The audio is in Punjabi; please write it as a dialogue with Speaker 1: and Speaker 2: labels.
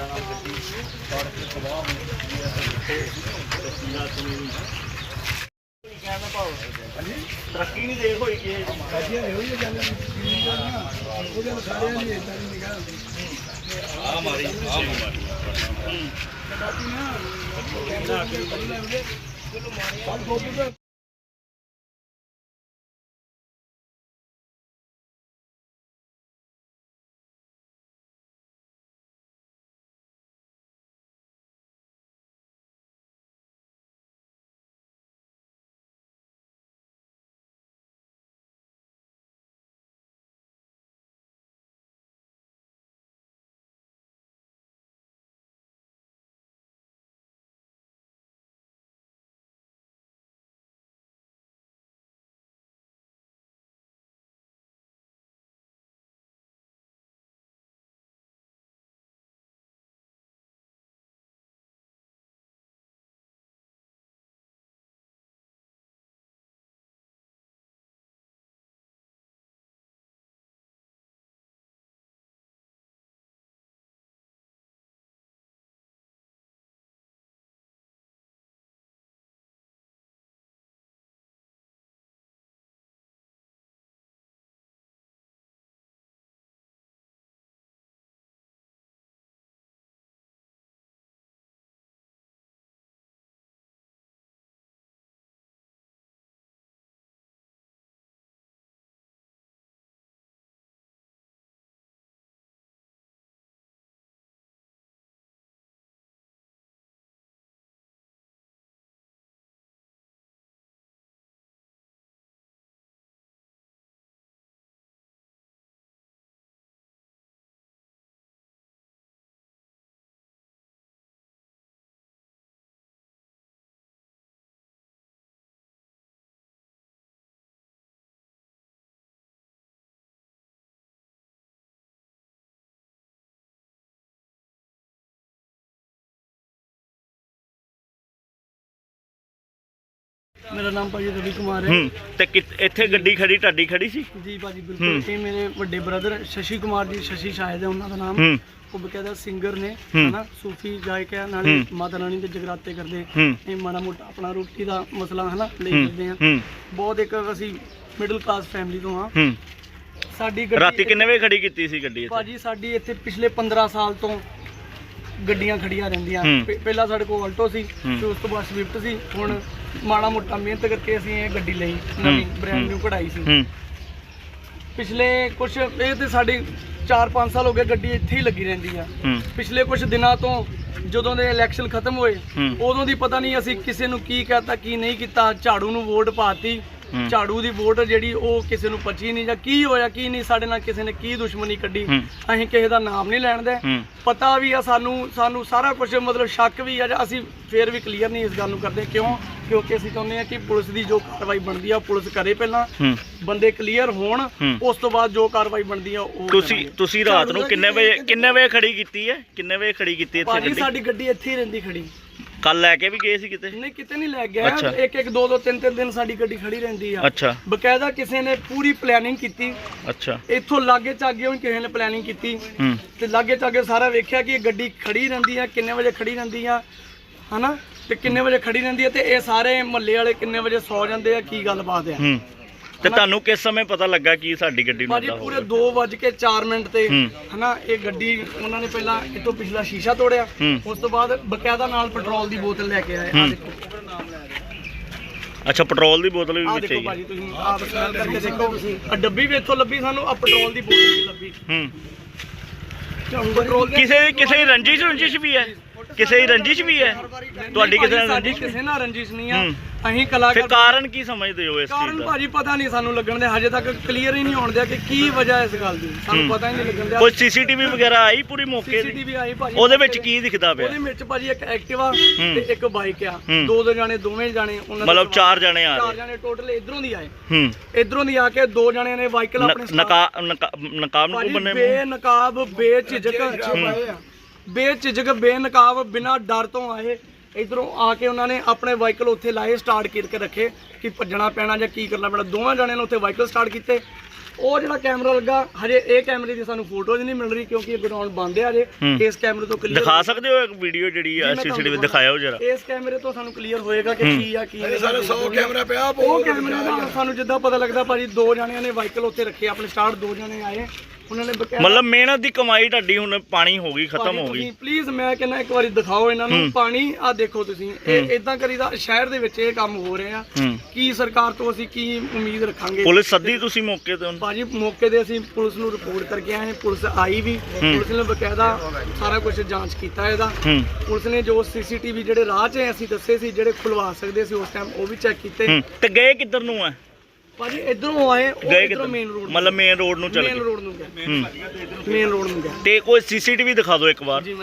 Speaker 1: ਟਾਇਰਾਂ ਨਾਲ ਗੱਡੀ ਸੜਕ ਤੇ ਤਬਾਹ ਹੋ ਗਈ ਹੈ ਤੇ ਤਸਵੀਰਾਂ ਸੁਣੀ ਹੋਈ ਕਹਿੰਦਾ ਭਾਉ ਹਾਂਜੀ ਤਰੱਕੀ ਨਹੀਂ ਦੇਖ ਹੋਈ ਕਿ
Speaker 2: ਵਧੀਆ ਹੋਈ ਹੈ ਗੱਲ ਉਹਦੇ ਨਾਲ ਸਾਰਿਆਂ ਦੀ ਇਦਾਂ ਦੀ ਨਿਗਾਹ ਹੁੰਦੀ
Speaker 1: ਆ ਮਾਰੀ ਆ ਮਾਰੀ
Speaker 2: ਸਭ ਤੋਂ ਤਾਂ ਮੇਰਾ ਨਾਮ ਭਾਜੀ ਰਵੀ ਕੁਮਾਰ ਹੈ।
Speaker 1: ਹੂੰ ਤੇ ਇੱਥੇ ਗੱਡੀ ਖੜੀ ਤੁਹਾਡੀ ਖੜੀ ਸੀ?
Speaker 2: ਜੀ ਭਾਜੀ ਬਿਲਕੁਲ। ਇਹ ਮੇਰੇ ਵੱਡੇ ਬ੍ਰਦਰ ਸ਼ਸ਼ੀ ਕੁਮਾਰ ਜੀ ਸ਼ਸ਼ੀ ਸ਼ਾਇਦ ਹੈ ਉਹਨਾਂ ਦਾ ਨਾਮ।
Speaker 1: ਹੂੰ।
Speaker 2: ਉਹ ਬਕਾਇਦਾ ਸਿੰਗਰ ਨੇ
Speaker 1: ਹੂੰ।
Speaker 2: ਹਨਾ ਸੂਫੀ ਗਾਇਕ ਹੈ ਨਾਲੇ
Speaker 1: ਹੂੰ।
Speaker 2: ਮਾਤਾ ਰਾਣੀ ਦੇ ਜਗਰਾਤੇ ਕਰਦੇ
Speaker 1: ਹੂੰ।
Speaker 2: ਇਹ ਮਾੜਾ ਮੋਟਾ ਆਪਣਾ ਰੋਟੀ ਦਾ ਮਸਲਾ ਹਨਾ ਲੈ
Speaker 1: ਹੂੰ
Speaker 2: ਕਰਦੇ ਆ।
Speaker 1: ਹੂੰ।
Speaker 2: ਬਹੁਤ ਇੱਕ ਅਸੀਂ ਮਿਡਲ ਕਲਾਸ ਫੈਮਿਲੀ ਤੋਂ ਆ
Speaker 1: ਹੂੰ।
Speaker 2: ਸਾਡੀ ਗੱਡੀ
Speaker 1: ਰਾਤੀ ਕਿੰਨੇ ਵਜੇ ਖੜੀ ਕੀਤੀ ਸੀ ਗੱਡੀ ਇੱਥੇ?
Speaker 2: ਭਾਜੀ ਸਾਡੀ ਇੱਥੇ ਪਿਛਲੇ 15 ਸਾਲ ਤੋਂ ਗੱਡੀਆਂ ਖੜੀਆਂ ਰਹਿੰਦੀਆਂ
Speaker 1: ਹੂੰ।
Speaker 2: ਪਹਿ- ਪਹਿਲਾਂ ਸਾਡੇ ਕੋਲ ਆਲਟੋ ਸੀ
Speaker 1: ਹੂੰ।
Speaker 2: ਫਿਰ ਉਸ ਤੋਂ ਬਾਅਦ ਸਵਿਫਟ ਸੀ ਹੁਣ ਮਾੜਾ ਮੋਟਾ ਮਿਹਨਤ ਕਰਕੇ ਅਸੀਂ ਇਹ ਗੱਡੀ ਲਈ ਨਵੀਂ ਬ੍ਰਾਂਡ ਨਿਊ ਕਢਾਈ ਸੀ
Speaker 1: ਹੂੰ
Speaker 2: ਪਿਛਲੇ ਕੁਝ ਇਹ ਤੇ ਸਾਡੀ 4-5 ਸਾਲ ਹੋ ਗਏ ਗੱਡੀ ਇੱਥੇ ਹੀ ਲੱਗੀ ਰਹਿੰਦੀ ਆ
Speaker 1: ਹੂੰ
Speaker 2: ਪਿਛਲੇ ਕੁਝ ਦਿਨਾਂ ਤੋਂ ਜਦੋਂ ਦੇ ਇਲੈਕਸ਼ਨ ਖਤਮ ਹੋਏ
Speaker 1: ਹੂੰ।
Speaker 2: ਉਦੋਂ ਦੀ ਪਤਾ ਨਹੀਂ ਅਸੀਂ ਕਿਸੇ ਨੂੰ ਕੀ ਕਹਤਾ ਕੀ ਨਹੀਂ ਕੀਤਾ ਝਾੜੂ ਨੂੰ ਵੋਟ ਪਾਤੀ
Speaker 1: ਹੂੰ।
Speaker 2: ਝਾੜੂ ਦੀ ਵੋਟ ਜਿਹੜੀ ਉਹ ਕਿਸੇ ਨੂੰ ਪਚੀ ਨਹੀਂ ਜਾਂ ਕੀ ਹੋਇਆ ਕੀ ਨਹੀਂ ਸਾਡੇ ਨਾਲ ਕਿਸੇ ਨੇ ਕੀ ਦੁਸ਼ਮਣੀ ਕੱਢੀ। ਅਸੀਂ ਕਿਸੇ ਦਾ ਨਾਮ ਨਹੀਂ ਲੈਣਦੇ
Speaker 1: ਹੂੰ।
Speaker 2: ਪਤਾ ਵੀ ਆ ਸਾਨੂੰ ਸਾਨੂੰ ਸਾਰਾ ਕੁਝ ਮਤਲਬ ਸ਼ੱਕ ਵੀ ਆ ਜਾਂ ਅਸੀਂ ਫੇਰ ਵੀ ਕਲੀਅਰ ਨਹੀਂ ਇਸ ਗੱਲ ਨੂੰ ਕਰਦੇ। ਕਿਉਂ? ਕਿਉਂਕਿ ਅਸੀਂ ਚਾਹੁੰਦੇ ਆ ਕਿ ਪੁਲਿਸ ਦੀ ਜੋ ਕਾਰਵਾਈ ਬਣਦੀ ਆ ਪੁਲਿਸ ਕਰੇ ਪਹਿਲਾਂ। ਬੰਦੇ ਕਲੀਅਰ ਹੋਣ। ਉਸ ਤੋਂ ਬਾਅਦ ਜੋ ਕਾਰਵਾਈ ਬਣਦੀ ਆ ਉਹ
Speaker 1: ਤੁਸੀਂ। ਤੁਸੀਂ ਰਾਤ ਨੂੰ ਕਿੰਨੇ ਵਜੇ ਕਿੰਨੇ ਵਜੇ ਖੜੀ ਕੀਤੀ ਹੈ? ਕਿੰਨੇ ਵਜੇ ਖੜੀ ਕੀਤੀ ਇੱਥੇ ਗੱਡੀ?
Speaker 2: ਸਾਡੀ ਗੱਡੀ ਇੱਥੇ ਹੀ ਰਹਿੰਦੀ ਖੜੀ।
Speaker 1: ਕੱਲ ਲੈ ਕੇ ਵੀ ਗਏ ਸੀ ਕਿਤੇ?
Speaker 2: ਨਹੀਂ ਕਿਤੇ ਨਹੀਂ ਲੈ ਗਿਆ
Speaker 1: ਅੱਛਾ।
Speaker 2: ਇੱਕ ਇੱਕ ਦੋ ਦੋ ਤਿੰਨ ਤਿੰਨ ਦਿਨ ਸਾਡੀ ਗੱਡੀ ਖੜੀ ਰਹਿੰਦੀ ਆ।
Speaker 1: ਅੱਛਾ।
Speaker 2: ਬਕਾਇਦਾ ਕਿਸੇ ਨੇ ਪੂਰੀ ਪਲੈਨਿੰਗ ਕੀਤੀ।
Speaker 1: ਅੱਛਾ।
Speaker 2: ਇੱਥੋਂ ਲਾਗੇ ਚਾਗੇ ਵੀ ਕਿਸੇ ਨੇ ਪਲੈਨਿੰਗ ਕੀਤੀ।
Speaker 1: ਹੂੰ।
Speaker 2: ਤੇ ਲਾਗੇ ਚਾਗੇ ਸਾਰਾ ਵੇਖਿਆ ਕਿ ਇਹ ਗੱਡੀ ਖੜੀ ਰਹਿੰਦੀ ਆ ਕਿੰਨੇ ਵਜੇ ਖੜੀ ਰਹਿੰਦੀ ਆ ਹਨਾ? ਤੇ ਕਿੰਨੇ ਵਜੇ ਖੜੀ ਰਹਿੰਦੀ ਆ ਤੇ ਇਹ ਸਾਰੇ ਮਹੱਲੇ ਵਾਲੇ ਕਿੰਨੇ ਵਜੇ ਸੌ ਜਾਂਦੇ ਆ ਕੀ ਗੱਲਬਾਤ ਆ।
Speaker 1: ਹੂੰ। ਤੇ ਤੁਹਾਨੂੰ ਕਿਸ ਸਮੇਂ ਪਤਾ ਲੱਗਾ ਕਿ ਸਾਡੀ ਗੱਡੀ ਨੂੰ
Speaker 2: ਭਾਜੀ
Speaker 1: ਏਦਾਂ ਹੋ
Speaker 2: ਪੂਰੇ
Speaker 1: ਗਿਆ?
Speaker 2: 2 ਵਜ ਕੇ 4 ਮਿੰਟ ਤੇ
Speaker 1: ਹੂੰ।
Speaker 2: ਹਨਾ ਇਹ ਗੱਡੀ ਉਹਨਾਂ ਨੇ ਪਹਿਲਾਂ ਇਤੋਂ ਪਿਛਲਾ ਸ਼ੀਸ਼ਾ ਤੋੜਿਆ।
Speaker 1: ਹੂੰ।
Speaker 2: ਉਸ ਤੋਂ ਬਾਅਦ ਬਕਾਇਦਾ ਨਾਲ ਪੈਟਰੋਲ ਦੀ ਬੋਤਲ ਲੈ ਕੇ ਆਏ। ਆ
Speaker 1: ਹੂੰ।
Speaker 2: ਦੇਖੋ।
Speaker 1: ਅੱਛਾ ਪੈਟਰੋਲ ਦੀ ਬੋਤਲ ਵੀ
Speaker 2: ਆ
Speaker 1: ਵਿੱਚ
Speaker 2: ਦੇਖੋ
Speaker 1: ਹੀ ਹੈ
Speaker 2: ਭਾਜੀ ਤੁਸੀਂ ਆਪ ਸਮੈਲ ਕਰਕੇ ਦੇਖੋ। ਆ ਡੱਬੀ ਵੀ ਇੱਥੋਂ ਲੱਭੀ ਸਾਨੂੰ ਆ ਪੈਟਰੋਲ ਦੀ ਬੋਤਲ ਵੀ ਲੱਭੀ।
Speaker 1: ਹੂੰ।
Speaker 2: ਪੈਟਰੋਲ ਦੀ-
Speaker 1: ਕਿਸੇ ਕਿਸੇ ਦੀ ਰੰਜਿਸ਼ ਰੰਜਿਸ਼ ਵੀ ਹੈ? ਕਿਸੇ ਦੀ ਰੰਜਿਸ਼ ਵੀ ਹੈ? ਤੁਹਾਡੀ ਕਿਸੇ ਨਾਲ
Speaker 2: ਸਾਡੀ
Speaker 1: ਰੰਜਿਸ਼
Speaker 2: ਕਿਸੇ ਨਾਲ ਰੰਜਿਸ਼ ਨਹੀਂ ਆ।
Speaker 1: ਹੂੰ।
Speaker 2: ਅਸੀਂ
Speaker 1: ਫਿਰ
Speaker 2: ਕਲਾਕਾਰ
Speaker 1: ਕਾਰਨ ਕੀ ਸਮਝਦੇ ਹੋ ਇਸ ਚੀਜ਼
Speaker 2: ਕਾਰਨ
Speaker 1: ਦਾ?
Speaker 2: ਭਾਜੀ ਪਤਾ ਨਹੀਂ ਸਾਨੂੰ ਲੱਗਣ ਦੇ ਹਜੇ ਤੱਕ ਕਲੀਅਰ ਹੀ ਨਹੀਂ ਹੋਣ ਦਿਆ ਕਿ ਕੀ ਵਜ੍ਹਾ ਇਸ ਗੱਲ ਦੀ। ਸਾਨੂੰ
Speaker 1: ਹੂੰ।
Speaker 2: ਪਤਾ ਹੀ ਨਹੀਂ ਲੱਗਣ ਦਿਆ।
Speaker 1: ਕੋਈ ਸੀਸੀਟੀਵੀ ਵਗੈਰਾ ਆਈ ਪੂਰੀ ਮੌਕੇ ਦੀ?
Speaker 2: ਸੀਸੀਟੀਵੀ ਆਈ ਭਾਜੀ
Speaker 1: ਉਹਦੇ ਵਿੱਚ ਕੀ ਦਿਖਦਾ ਪਿਆ?
Speaker 2: ਉਹਦੇ ਵਿੱਚ ਭਾਜੀ ਇੱਕ ਐਕਟਿਵਾ ਤੇ ਇੱਕ ਬਾਈਕ ਆ।
Speaker 1: ਹੂੰ।
Speaker 2: ਦੋ ਦੋ ਜਾਣੇ ਦੋਵੇਂ ਜਾਣੇ ਉਹਨਾਂ ਦੇ
Speaker 1: ਮਤਲਬ ਚਾਰ ਜਣੇ ਆ
Speaker 2: ਚਾਰ
Speaker 1: ਰਹੇ
Speaker 2: ਜਾਣੇ ਟੋਟਲ ਇਧਰੋਂ ਦੀ ਆਏ।
Speaker 1: ਹੂੰ।
Speaker 2: ਇਧਰੋਂ ਦੀ ਆ ਕੇ ਦੋ ਜਣਿਆਂ ਨੇ ਵਾਹੀਕਲ ਆਪਣੇ
Speaker 1: ਨ- ਨਕਾ ਨਕਾ- ਨਕਾਬ ਨੂੰ
Speaker 2: ਭਾਜੀ
Speaker 1: ਬੰਨੇ
Speaker 2: ਬੇਨਕਾਬ ਬੇਝਿਜਕ ਬੇਝਿਜਕ ਬੇਨਕਾਬ ਬਿਨਾ ਡਰ ਤੋਂ ਆਏ। ਇਧਰੋਂ ਆ ਕੇ ਉਹਨਾਂ ਨੇ ਆਪਣੇ ਵਾਹੀਕਲ ਉੱਥੇ ਲਾਏ ਸਟਾਰਟ ਕਰਕੇ ਰੱਖੇ ਕਿ ਭੱਜਣਾ ਪੈਣਾ ਜਾਂ ਕੀ ਕਰਨਾ ਪੈਣਾ। ਦੋਵਾਂ ਜਣਿਆਂ ਨੇ ਉੱਥੇ ਵਾਹੀਕਲ ਸਟਾਰਟ ਕੀਤੇ। ਉਹ ਜਿਹੜਾ ਕੈਮਰਾ ਲੱਗਾ ਹਜੇ ਇਹ ਕੈਮਰੇ ਦੀ ਸਾਨੂੰ ਫੋਟੋਜ਼ ਨਹੀਂ ਮਿਲ ਰਹੀ ਕਿਉਂਕਿ ਇਹ ਗਰਾਊਂਡ ਬੰਦ ਹੈ ਹਜੇ। ਇਸ ਕੈਮਰੇ ਤੋਂ ਕਲੀਅਰ
Speaker 1: ਦਿਖਾ ਸਕਦੇ ਹੋ ਇੱਕ ਵੀਡੀਓ ਜਿਹੜੀ ਆ ਸੀਸੀਟੀਵੀ ਦਿਖਾਇਓ ਜਰਾ?
Speaker 2: ਇਸ ਕੈਮਰੇ ਤੋਂ ਸਾਨੂੰ ਕਲੀਅਰ ਹੋਏਗਾ ਕਿ ਕੀ ਆ ਕੀ ਨਹੀਂ
Speaker 3: ਸਾਰੇ 100 ਕੈਮਰਾ ਪਿਆ
Speaker 2: ਉਹ ਕੈਮਰੇ ਦਾ ਸਾਨੂੰ ਜਿੱਦਾਂ ਪਤਾ ਲੱਗਦਾ ਭਾਜੀ ਦੋ ਜਣਿਆਂ ਨੇ ਵਾਹੀਕਲ ਉੱਥੇ ਰੱਖੇ ਆਪਣੇ ਸਟਾਰਟ ਦੋ ਜਣੇ ਆਏ। ਉਹਨਾਂ ਨੇ ਬਕਾਇਦਾ
Speaker 1: ਮਤਲਬ ਮਿਹਨਤ ਦੀ ਕਮਾਈ ਤੁਹਾਡੀ ਹੁਣ ਪਾਣੀ ਹੋ ਗਈ ਖਤਮ ਹੋ ਗਈ।
Speaker 2: ਪਲੀਜ਼ ਮੈਂ ਕਹਿੰਦਾ ਇੱਕ ਵਾਰੀ ਦਿਖਾਓ ਇਹਨਾਂ ਨੂੰ। ਪਾਣੀ ਆ ਦੇਖੋ ਤੁਸੀਂ ਇਹ ਇਦਾਂ ਕਰੀਦਾ ਸ਼ਹਿਰ ਦੇ ਵਿੱਚ ਇਹ ਕੰਮ ਹੋ ਰਿਹਾ।
Speaker 1: ਹੂੰ।
Speaker 2: ਕੀ ਸਰਕਾਰ ਤੋਂ ਅਸੀਂ ਕੀ ਉਮੀਦ ਰੱਖਾਂਗੇ?
Speaker 1: ਪੁਲਿਸ ਸੱਦੀ ਤੁਸੀਂ ਮੌਕੇ ਤੇ ਹੁਣ?
Speaker 2: ਭਾਜੀ ਮੌਕੇ ਤੇ ਅਸੀਂ ਪੁਲਿਸ ਨੂੰ ਰਿਪੋਰਟ ਕਰਕੇ ਆਏ ਪੁਲਿਸ ਆਈ ਵੀ। ਪੁਲਿਸ ਨੇ ਬਕਾਇਦਾ ਸਾਰਾ ਕੁਝ ਜਾਂਚ ਕੀਤਾ ਇਹਦਾ। ਪੁਲਿਸ ਨੇ ਜੋ ਸੀਸੀਟੀਵੀ ਜਿਹੜੇ ਰਾਹ 'ਚ ਅਸੀਂ ਦੱਸੇ ਸੀ ਜਿਹੜੇ ਖੁਲਵਾ ਸਕਦੇ ਸੀ ਉਸ ਟਾਈਮ ਉਹ ਵੀ ਚੈੱਕ ਕੀਤੇ।
Speaker 1: ਤੇ ਗਏ ਕਿੱਧਰ ਨੂੰ ਆ
Speaker 2: ਭਾਜੀ ਇਧਰੋਂ ਆਏ ਉਹ
Speaker 1: ਗਏ
Speaker 2: ਇਧਰੋਂ ਮੇਨ ਰੋਡ
Speaker 1: ਮਤਲਬ ਮੇਨ ਰੋਡ ਨੂੰ ਚਲੇ
Speaker 2: ਮੇਨ
Speaker 1: ਗਏ।
Speaker 2: ਰੋਡ ਨੂੰ
Speaker 1: ਹੂੰ।
Speaker 2: ਮੇਨ ਰੋਡ ਨੂੰ ਗਏ।
Speaker 1: ਤੇ ਕੋਈ ਸੀਸੀਟੀਵੀ ਦਿਖਾ ਦਿਓ ਇੱਕ ਵਾਰ।
Speaker 2: ਜੀ ਮੈਂ